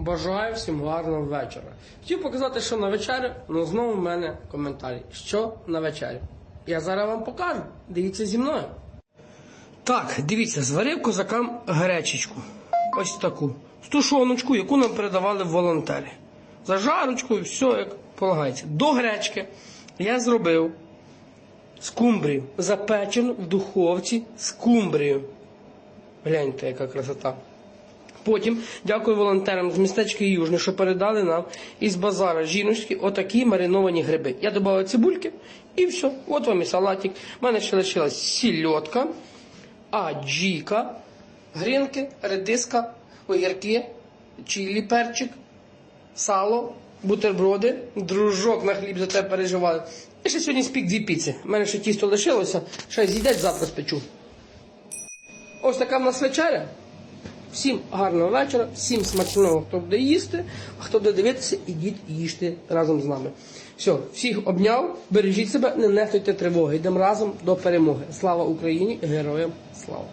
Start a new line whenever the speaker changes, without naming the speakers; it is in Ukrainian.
Бажаю всім гарного вечора. Хотів показати, що на вечерю, але знову в мене коментарі. Що на вечерю? Я зараз вам покажу. Дивіться зі мною. Так, дивіться, зварив козакам гречечку. Ось таку. З тушоночку, яку нам передавали волонтери. Зажарочку і все як полагається. До гречки я зробив скумбрію. Запечену в духовці скумбрію. Гляньте, яка красота. Потім дякую волонтерам з містечка Южне, що передали нам із базара жіночки отакі мариновані гриби. Я додав цибульки і все. От вам і салатик. У мене ще лишилась сільотка, аджіка, грінки, редиска, огірки, чилі перчик, сало, бутерброди, дружок на хліб за те переживали. І ще сьогодні спік дві піци. У мене ще тісто лишилося, ще з'їдять, завтра спечу. Ось така в нас вечеря. Всім гарного вечора, всім смачного, хто буде їсти, а хто буде дивитися, ідіть їжте разом з нами. Все, всіх обняв, бережіть себе, не нехтуйте тривоги. Йдемо разом до перемоги. Слава Україні, героям слава!